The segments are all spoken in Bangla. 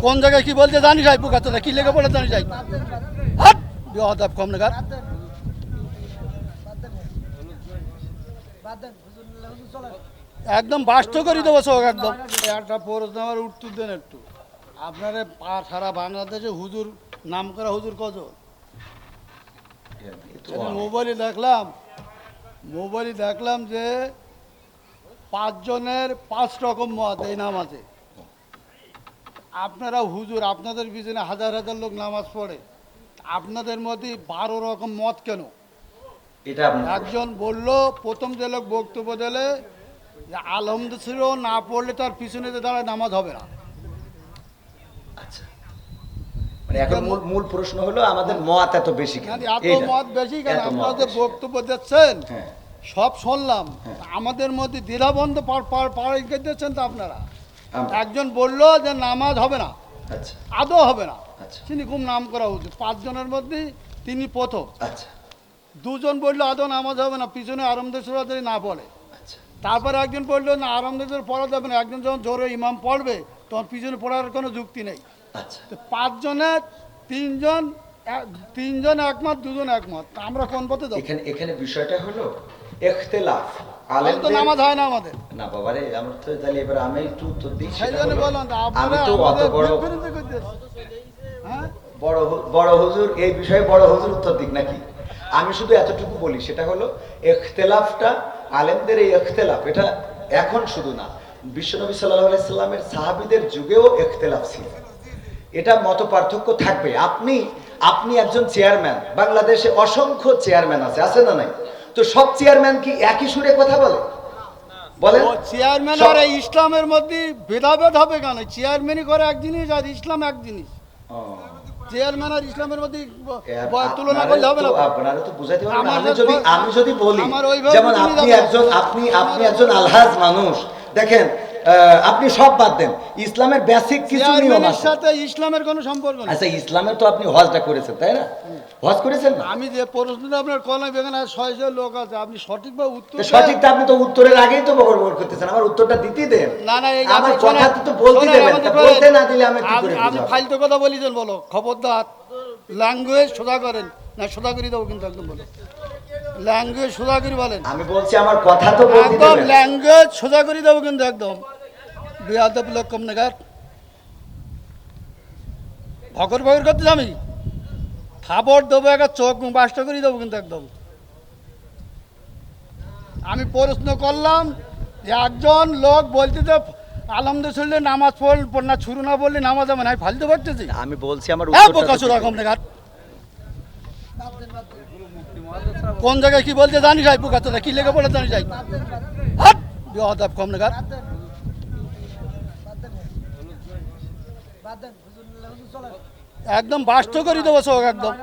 কোন জায়গায় কি বলতে জানি যাই পোকা তোলা কি লেগে পড়ে জানি যাই হাট! বিহাদাব কম নাগার একদম বাস্ত করে দেবো সব একদম। একটা প্রশ্ন আমার উত্তর দেন একটু। আপনারা সারা বাংলাদেশে হুজুর, নাম করা হুজুর কত মোবাইলে দেখলাম। মোবাইলে দেখলাম যে পাঁচজনের পাঁচ রকম মত এই নামাজে আপনারা হুজুর আপনাদের পিছনে হাজার হাজার লোক নামাজ পড়ে আপনাদের মধ্যে বারো রকম মত কেন একজন বলল প্রথম যে লোক বক্তব্য দিলে যে ছিল না পড়লে তার পিছনে যে দাঁড়ায় নামাজ হবে না আচ্ছা মানে এখন মূল মূল প্রশ্ন হলো আমাদের মত এত বেশি মানে এত মত বেশি আপনারা যে বক্তব্য দিচ্ছেন হ্যাঁ সব শুনলাম হ্যাঁ। আমাদের মধ্যে দ্বিধাবন্ধ দিচ্ছেন তো আপনারা একজন বলল যে নামাজ হবে না। আচ্ছা। আদৌ হবে না। আচ্ছা। তিনি খুব নাম করা উচিত। পাঁচজনের মধ্যে তিনি প্রথম। আচ্ছা। দুজন বলল আদৌ নামাজ হবে না? পিছনে আরামদের যদি না পড়ে। তারপরে একজন বলল না আরামদের পড়া যাবে না। একজন যখন জোরে ইমাম পড়বে তখন পিছনে পড়ার কোনো যুক্তি নেই। আচ্ছা। পাঁচজনের তিনজন তিনজন একমত দুজন একমত। আমরা কোন পথে এখানে বিষয়টা হলো এখতেলাফ নামাজ হয় না আমাদের। না বাবারে আমার তো তাহলে এবার আমি একটু উত্তর দিই সেই সেটা জন্য হলো, বললাম তো আমি তো অত বড় বিপরীতে করতেছেন। বড় বড় হুজুর এই বিষয়ে বড় হুজুর উত্তর দিক নাকি? আমি শুধু এতটুকু বলি সেটা হলো এখতেলাফটা আলেমদের এই এখতেলাফ এটা এখন শুধু না বিশ্বনবী সাল্লাহ সাল্লামের সাহাবিদের যুগেও এখতেলাফ ছিল। এটা মত পার্থক্য থাকবে। আপনি আপনি একজন চেয়ারম্যান বাংলাদেশে অসংখ্য চেয়ারম্যান আছে আছে না নাই? তো সব চেয়ারম্যান কি একই সুরে কথা বলে? বলেন। চেয়ারম্যান আর ইসলামের মধ্যে ভেদাভেদ হবে কেন? চেয়ারম্যানই করে এক জিনিস আর ইসলাম এক জিনিস। চেয়ারম্যান আর ইসলামের মধ্যে তুলনা করলে হবে না আপনারা তো বুঝাইতে আমি যদি আমি যদি বলি যেমন আপনি একজন আপনি আপনি একজন আলহাজ মানুষ। দেখেন আপনি সব বাদ দেন। ইসলামের বেসিক কিছু নিয়ম আছে। সাথে ইসলামের কোনো সম্পর্ক নেই। আচ্ছা ইসলামের তো আপনি হজটা করেছেন তাই না? হজ করেছেন না? আমি যে প্রশ্নটা আপনার কলাম এখানে ছয় ছয় লোক আছে আপনি সঠিকভাবে উত্তর সঠিক তো আপনি তো উত্তরের আগেই তো বকর বকর করতেছেন আমার উত্তরটা দিতেই দেন। না না এই আমার কথা তো বলতে দেবেন। বলতে না দিলে আমি কি করে আপনি-? ফালতু কথা বলিছেন বলো খবরদার ল্যাঙ্গুয়েজ সোজা করেন না সোজা করে দেবো কিন্তু একদম বলো। ল্যাঙ্গুয়েজ সোজা করে বলেন। আমি বলছি আমার কথা তো একদম ল্যাঙ্গুয়েজ সোজা করে দেবো কিন্তু একদম। বিয়াদব লোক কম নাগার ভকর ভকর করতে আমি খাবার দেবো একটা চোখ বাসটা করে দেবো কিন্তু একদম। আমি প্রশ্ন করলাম যে একজন লোক বলতে যে আলহামদুলিল্লাহ নামাজ পড়ল না ছুরু না বললে নামাজ আমি ফালতে পারতেছি আমি বলছি আমার হ্যাঁ উত্তরটা বোকা তো চোদা দিতে কম নাগার কোন জায়গায় কি বলতে জানি যাই বোকা চোদা কি লেগে পড়ে জানি যাই বিহাদাব কম নাগার একদম বাস্ত করে দেবো সব একদম।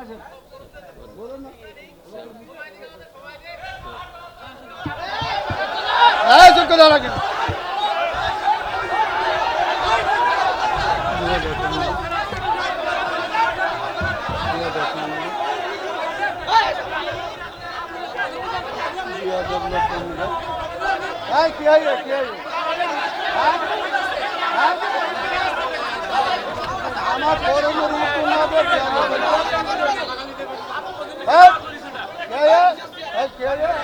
এই চুপ দাঁড়া কিন্তু। এই, কি হইল, কি হইল? হ্যাঁ? হ্যাঁ? আমার পরমের উত্তর না